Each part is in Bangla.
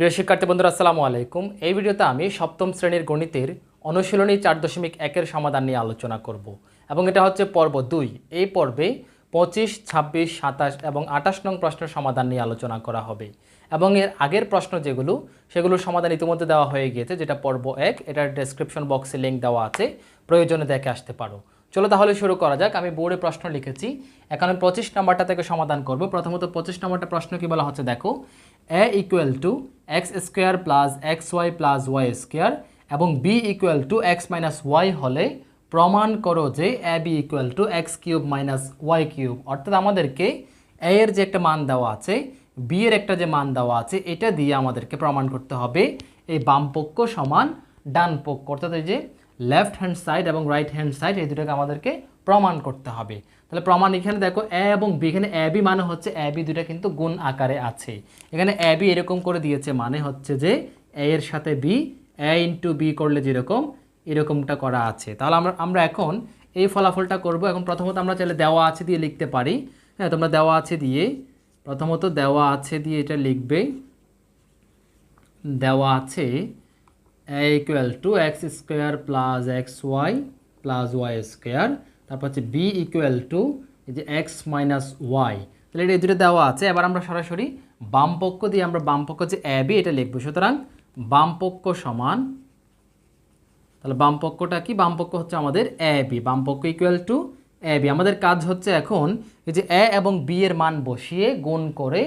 প্রিয় শিক্ষার্থী বন্ধুরা, আসসালামু আলাইকুম। এই ভিডিওতে আমি সপ্তম শ্রেণির গণিতের অনুশীলনী চার দশমিক একের সমাধান নিয়ে আলোচনা করব এবং এটা হচ্ছে পর্ব দুই। এই পর্বে পঁচিশ, ছাব্বিশ, সাতাশ এবং আঠাশ নং প্রশ্নের সমাধান নিয়ে আলোচনা করা হবে। এবং এর আগের প্রশ্ন যেগুলো সেগুলোর সমাধান ইতিমধ্যে দেওয়া হয়ে গিয়েছে, যেটা পর্ব এক, এটার ডেসক্রিপশন বক্সে লিঙ্ক দেওয়া আছে। প্রয়োজনে দেখে আসতে পারো। চলো তাহলে শুরু করা যাক। আমি বোর্ডে প্রশ্ন লিখেছি। এখন পঁচিশ নাম্বারটা থেকে সমাধান করব। প্রথমত পঁচিশ নাম্বারটা প্রশ্ন কি বলা হচ্ছে? দেখো a equal to x square plus x y plus y square এবং b equal to x minus y হলে প্রমাণ করো যে a b equal to x cube minus y cube অর্থাৎ আমাদেরকে এ এর যে একটা মান দেওয়া আছে বি এর একটা যে মান দেওয়া আছে, এটা দিয়ে আমাদেরকে প্রমাণ করতে হবে। এই বাম পক্ষ সমান ডান পক্ষ। অর্থাৎ এই যে লেফট হ্যান্ড সাইড এবং রাইট হ্যান্ড সাইড এই দুটোকে আমাদেরকে প্রমাণ করতে হবে। তাহলে প্রমাণ এখানে দেখো এ এবং বি এখানে এ বি মানে হচ্ছে এ বি দুটা কিন্তু গুণ আকারে আছে। এখানে এ বি এরকম করে দিয়েছে মানে হচ্ছে যে এ এর সাথে বি এ ইন্টু বি করলে যেরকম, এরকমটা করা আছে। তাহলে আমরা আমরা এখন এই ফলাফলটা করব। এখন প্রথমত আমরা চাইলে দেওয়া আছে দিয়ে লিখতে পারি। হ্যাঁ তোমরা দেওয়া আছে দিয়ে, প্রথমত দেওয়া আছে দিয়ে এটা লিখবে। দেওয়া আছে equal to x square plus x y plus y square তারপর হচ্ছে বি ইকুয়াল টু এই যে এক্স মাইনাস ওয়াই তাহলে এটা এই দুটো দেওয়া আছে। এবার আমরা সরাসরি বাম পক্ষ দিয়ে আমরা বাম পক্ষ যে এ বি এটা লিখব। সুতরাং বাম পক্ষ সমান, তাহলে বাম পক্ষটা কি? বাম পক্ষ হচ্ছে আমাদের এ বি বাম পক্ষ ইকুয়াল টু এ বি আমাদের কাজ হচ্ছে এখন এই যে এ এবং বি এর মান বসিয়ে গুণ করে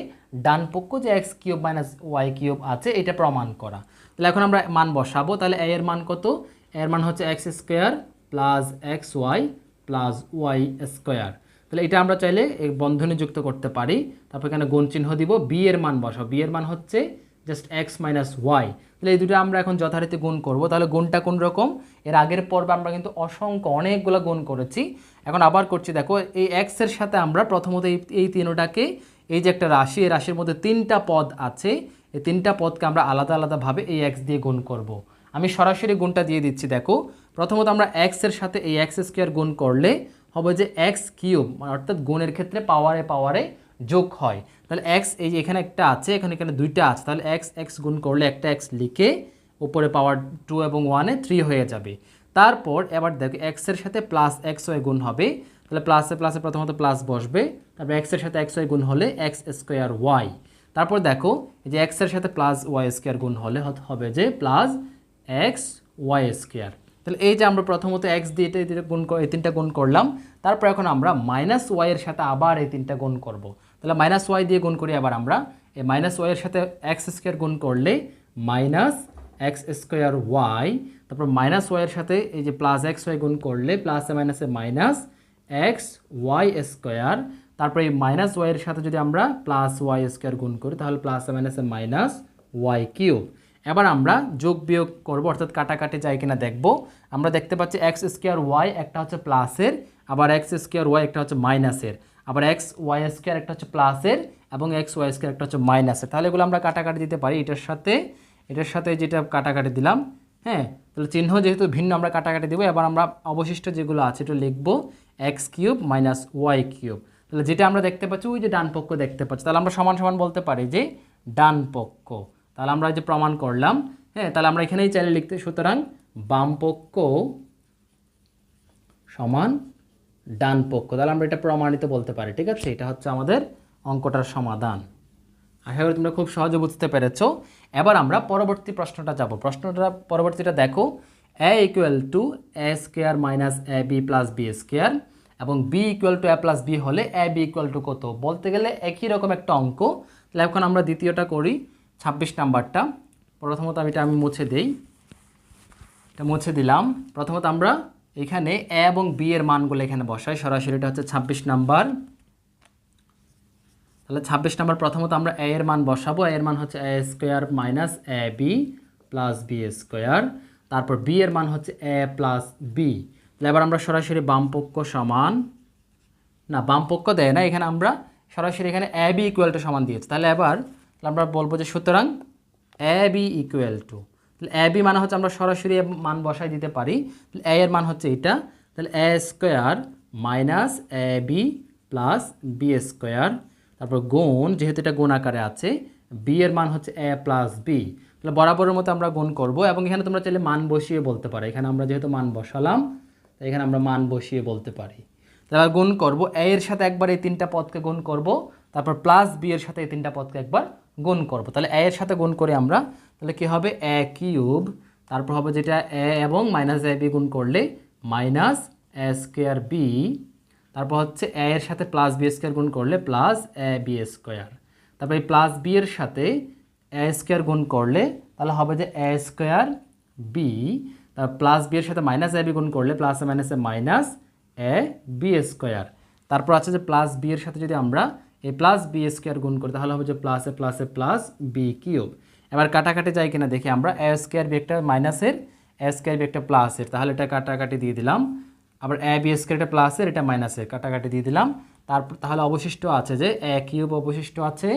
ডান পক্ষ যে x cube minus y cube আছে, এটা প্রমাণ করা। তাহলে এখন আমরা মান বসাবো। তাহলে এ এর মান কত? এর মান হচ্ছে x square plus x y plus y square তাহলে এটা আমরা চাইলে বন্ধনী যুক্ত করতে পারি। তারপর এখানে গুণ চিহ্ন দিব। বি এর মান বসাবো। বি এর মান হচ্ছে জাস্ট এক্স মাইনাস ওয়াই তাহলে এই দুটো আমরা এখন যথারীতি গুণ করব। তাহলে গুণটা কোন রকম? এর আগের পর্বে আমরা কিন্তু অসংখ্য অনেকগুলো গুণ করেছি। এখন আবার করছি, দেখো, এই এক্সের সাথে আমরা প্রথমত এই এই তিনটাকে, এই যে একটা রাশি, এই রাশির মধ্যে তিনটা পদ আছে। এই তিনটা পদকে আমরা আলাদা আলাদাভাবে এই এক্স দিয়ে গুণ করব। আমি সরাসরি গুণটা দিয়ে দিচ্ছি, দেখো। প্রথমত আমরা এক্সের সাথে এই এক্স স্কোয়ার গুণ করলে হবে যে এক্স কিউব অর্থাৎ গুণের ক্ষেত্রে পাওয়ারে পাওয়ারে যোগ হয়। তাহলে এক্স এই এখানে একটা আছে, এখানে এখানে দুইটা আছে, তাহলে এক্স এক্স গুণ করলে একটা এক্স লিখে উপরে পাওয়ার টু এবং ওয়ানে থ্রি হয়ে যাবে। তারপর এবার দেখো এক্সের সাথে প্লাস এক্স ওয়াই গুণ হবে। তাহলে প্লাসে প্লাসে প্রথমত প্লাস বসবে। তারপর এক্সের সাথে এক্স ওয়াই গুণ হলে এক্স স্কোয়ার ওয়াই তারপর দেখো যে এক্সের সাথে প্লাস ওয়াই স্কোয়ার গুণ হলে হবে যে প্লাস এক্স ওয়াই স্কোয়ার তাহলে এই যে আমরা প্রথমত এক্স দিয়ে এটা এটা গুণ এই তিনটা গুণ করলাম, তারপর এখন আমরা মাইনাস ওয়াইয়ের সাথে আবার এই তিনটা গুণ করব। তাহলে মাইনাস ওয়াই দিয়ে গুণ করি আবার আমরা, এই মাইনাস ওয়াইয়ের সাথে এক্স স্কোয়ার গুণ করলে মাইনাস এক্স স্কোয়ার ওয়াই তারপর মাইনাস ওয়াইয়ের সাথে এই যে প্লাস এক্স ওয়াই গুণ করলে প্লাসে মাইনাসে মাইনাস এক্স ওয়াই স্কোয়ার তারপরে এই মাইনাস ওয়াইয়ের সাথে যদি আমরা প্লাস ওয়াই স্কোয়ার গুণ করি, তাহলে প্লাসে মাইনাসে মাইনাস ওয়াই কিউব এবার আমরা যোগ বিয়োগ করব, অর্থাৎ কাটাকাটি যায় কিনা দেখব। আমরা দেখতে পাচ্ছি এক্স স্কোয়ার ওয়াই একটা হচ্ছে প্লাসের আবার এক্স স্কোয়ার ওয়াই একটা হচ্ছে মাইনাসের আবার এক্স ওয়াই স্কোয়ার একটা হচ্ছে প্লাসের এবং এক্স ওয়াই স্কোয়ার একটা হচ্ছে মাইনাসের তাহলে এগুলো আমরা কাটাকাটি দিতে পারি এটার সাথে। এটার সাথে যেটা কাটাকাটি দিলাম হ্যাঁ? তাহলে চিহ্ন যেহেতু ভিন্ন, আমরা কাটাকাটি দেবো। এবার আমরা অবশিষ্ট যেগুলো আছে, এটা লিখব x cube minus y cube তাহলে যেটা আমরা দেখতে পাচ্ছি, ওই যে ডান পক্ষ দেখতে পাচ্ছি। তাহলে আমরা সমান সমান বলতে পারি যে ডান পক্ষ। তাহলে আমরা যে প্রমাণ করলাম হ্যাঁ তাহলে আমরা এখানেই চাইলে লিখতে, সুতরাং বাম পক্ষ সমান ডান পক্ষ। তাহলে আমরা এটা প্রমাণিত বলতে পারি, ঠিক আছে? এটা হচ্ছে আমাদের অঙ্কটার সমাধান। আশা করি তোমরা খুব সহজে বুঝতে পেরেছ। এবার আমরা পরবর্তী প্রশ্নটা যাব। প্রশ্নটা, পরবর্তীটা দেখো a equal to a square minus a b plus b square এবং b equal to a plus b হলে এ বি ইকুয়াল টু কত? বলতে গেলে একই রকম একটা অঙ্ক। তাহলে এখন আমরা দ্বিতীয়টা করি, ছাব্বিশ নাম্বারটা। প্রথমত আমি এটা আমি মুছে দেই। এটা মুছে দিলাম। প্রথমত আমরা এখানে এ এবং বি এর মানগুলো এখানে বসাই। সরাসরি এটা হচ্ছে ছাব্বিশ নাম্বার। তাহলে ছাব্বিশ নাম্বার প্রথমত আমরা এ এর মান বসাবো। এ এর মান হচ্ছে a square minus a b plus b square তারপর বি এর মান হচ্ছে এ প্লাস বি তাহলে এবার আমরা সরাসরি বামপক্ষ সমান, না, বামপক্ষ দেয় না, এখানে আমরা সরাসরি এখানে এ বি ইকুয়াল টু সমান দিয়েছি। তাহলে এবার আমরা বলব যে সুতরাং এ বি ইকুয়াল টু তাহলে এ বি মানে হচ্ছে আমরা সরাসরি মান বসাই দিতে পারি। তাহলে এ এর মান হচ্ছে এটা, তাহলে a square minus a b plus b square তারপর গুণ, যেহেতু এটা গুণ আকারে আছে বি এর মান হচ্ছে এ প্লাস বি তাহলে বরাবরের মতো আমরা গুণ করব। এবং এখানে তোমরা চাইলে মান বসিয়ে বলতে পারো। এখানে আমরা যেহেতু মান বসালাম তাই এখানে আমরা মান বসিয়ে বলতে পারি। তাহলে গুণ করব এ এর সাথে একবার এই তিনটা পদকে গুণ করব, তারপর প্লাস বি এর সাথে এই তিনটা পদকে একবার গুণ করব। তাহলে এ এর সাথে গুণ করে আমরা, তাহলে কি হবে? এ কিউব তারপর হবে যেটা এ এবং মাইনাস এ বি গুণ করলে মাইনাস এ স্কোয়ার বি তারপর হচ্ছে এ এর সাথে প্লাস বি স্কোয়ার গুণ করলে প্লাস এ বি স্কোয়ার তারপর এই প্লাস বি এর সাথে এ স্কোয়ার গুণ করলে, তাহলে হবে যে a square b plus b এর সাথে মাইনাস এ বি গুণ করলে plus a minus a minus a b square তারপর আছে যে প্লাস বি এর সাথে যদি আমরা এই প্লাস বি স্কোয়ার গুণ করি, তাহলে হবে যে plus a plus a plus b cube এবার কাটাকাটি যাই কিনা দেখি আমরা এ স্কোয়ার বি একটা মাইনাসের এ স্কোয়ার বি একটা প্লাসের তাহলে এটা কাটাকাটি দিয়ে দিলাম। আবার এ বি স্কোয়ার এটা প্লাসের এটা মাইনাসের কাটাকাটি দিয়ে দিলাম। তারপর তাহলে অবশিষ্ট আছে যে এ কিউব অবশিষ্ট আছে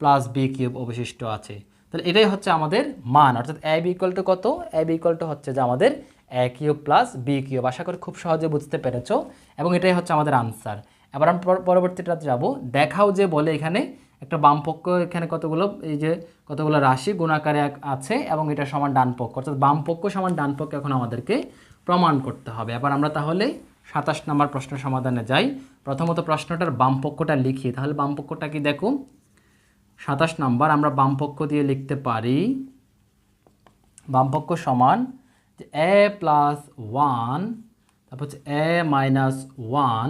প্লাস বি কিউব অবশিষ্ট আছে। তাহলে এটাই হচ্ছে আমাদের মান। অর্থাৎ এ বি টু কত? এ বি টু হচ্ছে যে আমাদের a cube plus b cube. আশা করি খুব সহজে বুঝতে পেরেছ এবং এটাই হচ্ছে আমাদের আনসার এবার আমরা পর- পরবর্তীটা যাব। দেখাও যে বলে এখানে একটা বাম পক্ষ, এখানে কতগুলো, এই যে কতগুলো রাশি গুণাকারে আছে এবং এটা সমান ডান পক্ষ। অর্থাৎ বাম পক্ষ সমান ডান পক্ষ এখন আমাদেরকে প্রমাণ করতে হবে। এবার আমরা তাহলে সাতাশ নম্বর প্রশ্ন সমাধানে যাই। প্রথমত প্রশ্নটার বাম পক্ষটা লিখি। তাহলে বাম পক্ষটা কি দেখো? সাতাশ নাম্বার আমরা বামপক্ষ দিয়ে লিখতে পারি, বামপক্ষ সমান যে এ প্লাস ওয়ান, তারপর হচ্ছে এ মাইনাস ওয়ান,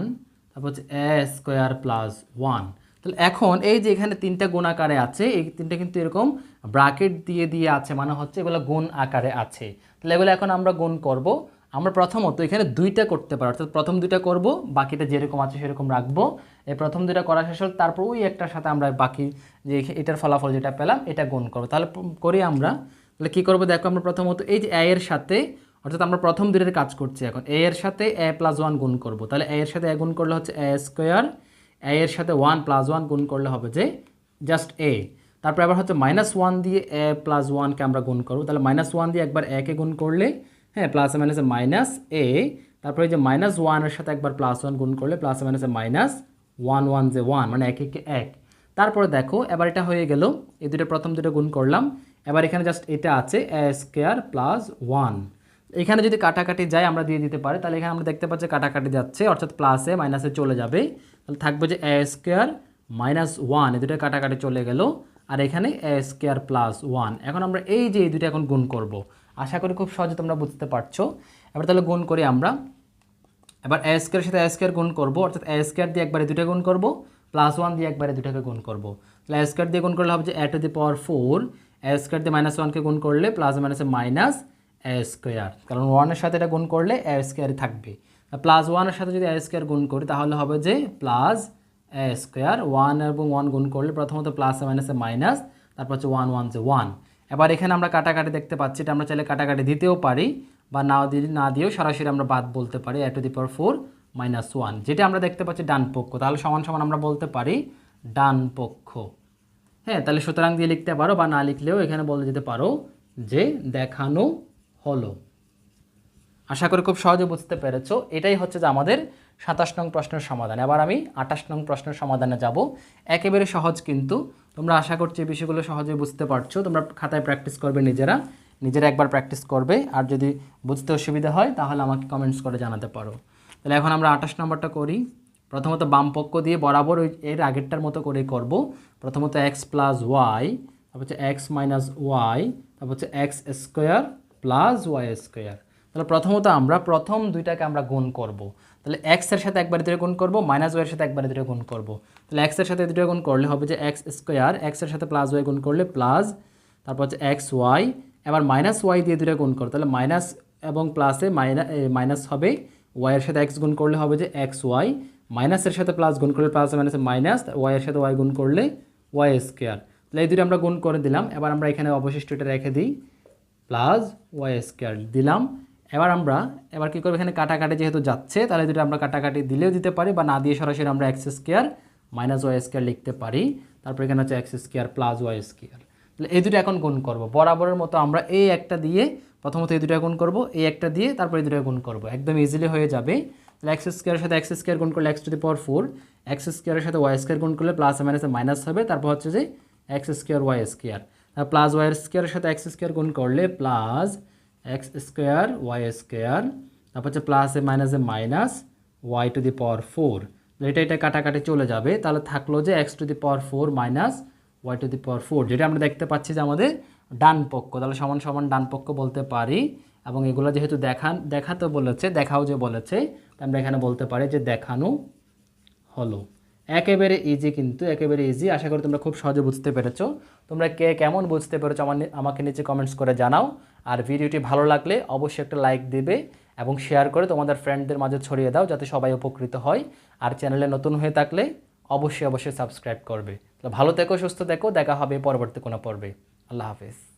তারপর হচ্ছে এ স্কোয়ার প্লাস ওয়ান। তাহলে এখন এই যে এখানে তিনটা গুণ আকারে আছে, এই তিনটা কিন্তু এরকম ব্রাকেট দিয়ে দিয়ে আছে মানে হচ্ছে এগুলো গুণ আকারে আছে। তাহলে এগুলো এখন আমরা গুণ করব। আমরা প্রথমত এখানে দুইটা করতে পারি, অর্থাৎ প্রথম দুইটা করব, বাকিটা যেরকম আছে সেরকম রাখব। এই প্রথম দুইটা করা শেষ হল তারপর ওই একটার সাথে আমরা বাকি যে এটার ফলাফল যেটা পেলাম, এটা গুণ করব। তাহলে করি আমরা। তাহলে কী করব? দেখো আমরা প্রথমত এই যে এর সাথে, অর্থাৎ আমরা প্রথম দুইটার কাজ করছি এখন। এ এর সাথে এ প্লাস ওয়ান গুণ করব। তাহলে এ এর সাথে এ গুণ করলে হচ্ছে এ স্কোয়ার এ এর সাথে ওয়ান প্লাস ওয়ান গুণ করলে হবে যে জাস্ট এ তারপর আবার হচ্ছে মাইনাস ওয়ান দিয়ে এ প্লাস ওয়ানকে আমরা গুণ করব। তাহলে মাইনাস ওয়ান দিয়ে একবার একে গুণ করলে হ্যাঁ প্লাস মাইনাসে মাইনাস এ তারপরে যে মাইনাস ওয়ানের সাথে একবার প্লাস ওয়ান গুণ করলে প্লাস মাইনাসে মাইনাস ওয়ান ওয়ান যে ওয়ান মানে এক, একে, এক। তারপরে দেখো, এবার এটা হয়ে গেল, এই দুটো প্রথম দুটো গুণ করলাম। এবার এখানে জাস্ট এটা আছে এ স্কোয়ার প্লাস ওয়ান এখানে যদি কাটাকাটি যায়, আমরা দিয়ে দিতে পারি, তাহলে এখানে আমরা দেখতে পাচ্ছি কাটাকাটি যাচ্ছে, অর্থাৎ প্লাসে মাইনাসে চলে যাবে। তাহলে থাকবে যে এ স্কোয়ার মাইনাস ওয়ান এই দুটো কাটাকাটি চলে গেল। আর এখানে এ স্কোয়ার প্লাস ওয়ান এখন আমরা এই যে, এই দুটো এখন গুণ করব। আশা করি খুব সহজে তোমরা বুঝতে পারছ। এবার তাহলে গুণ করি আমরা। এবার এ স্কোয়ারের সাথে এ স্কোয়ার গুণ করব, অর্থাৎ এ স্কোয়ার দিয়ে একবারে দুটো গুণ করব প্লাস ওয়ান দিয়ে একবারে দুটাকে গুণ করব। তাহলে এ স্কোয়ার দিয়ে গুণ করলে হবে যে a to the power four a square দিয়ে মাইনাস ওয়ানকে গুণ করলে প্লাস মাইনাসে মাইনাস এ স্কোয়ার কারণ ওয়ানের সাথে এটা গুণ করলে এ স্কোয়ারই থাকবে। প্লাস ওয়ানের সাথে যদি এ স্কোয়ার গুণ করি, তাহলে হবে যে প্লাস এ স্কোয়ার ওয়ান এবং ওয়ান গুণ করলে প্রথমত প্লাস মাইনাসে মাইনাস তারপর হচ্ছে ওয়ান ওয়ান যে ওয়ান এবার এখানে আমরা কাটাকাটি দেখতে পাচ্ছি, এটা আমরা চাইলে কাটাকাটি দিতেও পারি বা না দিয়ে না দিয়েও সরাসরি আমরা বাদ বলতে পারি a to the power four minus one যেটা আমরা দেখতে পাচ্ছি ডান পক্ষ, তাহলে সমান সমান আমরা বলতে পারি ডান পক্ষ। হ্যাঁ তাহলে সুতরাং দিয়ে লিখতে পারো বা না লিখলেও এখানে বলে যেতে পারো যে দেখানো হলো। আশা করি খুব সহজে বুঝতে পেরেছ। এটাই হচ্ছে যে আমাদের সাতাশ নং প্রশ্নের সমাধান। এবার আমি আঠাশ নং প্রশ্নের সমাধানে যাব। একেবারে সহজ কিন্তু। তোমরা আশা করছি এই বিষয়গুলো সহজে বুঝতে পারছ। তোমরা খাতায় প্র্যাকটিস করবে নিজেরা। নিজেরা একবার প্র্যাকটিস করবে। আর যদি বুঝতে অসুবিধা হয়, তাহলে আমাকে কমেন্টস করে জানাতে পারো। তাহলে এখন আমরা আঠাশ নম্বরটা করি। প্রথমত বাম পক্ষ দিয়ে বরাবর ওই এর আগেরটার মতো করে করব। প্রথমত এক্স প্লাস ওয়াই তারপর হচ্ছে এক্স মাইনাস ওয়াই তারপর হচ্ছে x square plus y square তাহলে প্রথমত আমরা প্রথম দুইটাকে আমরা গুণ করব। তাহলে এক্সের সাথে একবারে দুটো গুণ করব মাইনাস ওয়ের সাথে একবারে দুটো গুণ করব। তাহলে এক্সের সাথে দুটো গুণ করলে হবে যে এক্স স্কোয়ার এক্সের সাথে প্লাস ওয়াই গুণ করলে প্লাস তারপর হচ্ছে এক্স ওয়াই এবার মাইনাস ওয়াই দিয়ে দুটো গুণ করো। তাহলে মাইনাস এবং প্লাসে মাইনাস হবে ওয়াইয়ের সাথে এক্স গুণ করলে হবে যে এক্স ওয়াই মাইনাসের সাথে প্লাস গুণ করলে প্লাস মাইনাসে মাইনাস ওয়াই এর সাথে ওয়াই গুণ করলে ওয়াই স্কোয়ার তাহলে এই দুটো আমরা গুণ করে দিলাম। এবার আমরা এখানে অবশিষ্টটা রেখে দিই প্লাস ওয়াই স্কোয়ার দিলাম। এবার আমরা, এবার কী করব? এখানে কাটাকাটি যেহেতু যাচ্ছে, তাহলে দুটো আমরা কাটাকাটি দিলেও দিতে পারি বা না দিয়ে সরাসরি আমরা x square minus y square লিখতে পারি। তারপর এখানে হচ্ছে x square plus y square তাহলে এই দুটো এখন গুণ করব। বরাবরের মতো আমরা এই একটা দিয়ে প্রথমত এই দুটো গুণ করব, এই একটা দিয়ে তারপর এই দুটো গুণ করব। একদম ইজিলি হয়ে যাবে। তাহলে এক্স স্কোয়ারের সাথে এক্স স্কোয়ার গুণ করলে x to the power four x স্কোয়ারের সাথে ওয়াই স্কোয়ার গুণ করলে প্লাস মাইনাসে মাইনাস হবে। তারপর হচ্ছে যে x square y square plus y স্কোয়ারের সাথে এক্স স্কোয়ার গুণ করলে plus x square y square তারপর হচ্ছে plus minus minus y to the power four এটা এটা কাটাকাটি চলে যাবে। তাহলে থাকল যে x to the power four minus y to the power four যেটা আমরা দেখতে পাচ্ছি যে আমাদের ডান পক্ষ। তাহলে সমান সমান ডান পক্ষ বলতে পারি। এবং এগুলো যেহেতু দেখান দেখাতে বলেছে, দেখাও যে বলেছে আমরা এখানে বলতে পারি যে দেখানো হলো। একেবারে ইজি কিন্তু, একেবারে ইজি আশা করি তোমরা খুব সহজে বুঝতে পেরেছ। তোমরা কে কেমন বুঝতে পেরেছ আমার আমাকে নিচে কমেন্টস করে জানাও। আর ভিডিওটি ভালো লাগলে অবশ্যই একটা লাইক দেবে এবং শেয়ার করে তোমাদের ফ্রেন্ডদের মাঝে ছড়িয়ে দাও যাতে সবাই উপকৃত হয়। আর চ্যানেলে নতুন হয়ে থাকলে অবশ্যই অবশ্যই সাবস্ক্রাইব করবে। তো ভালো থেকো, সুস্থ থেকো। দেখা হবে পরবর্তী কোনো পর্বে। আল্লাহ হাফেজ।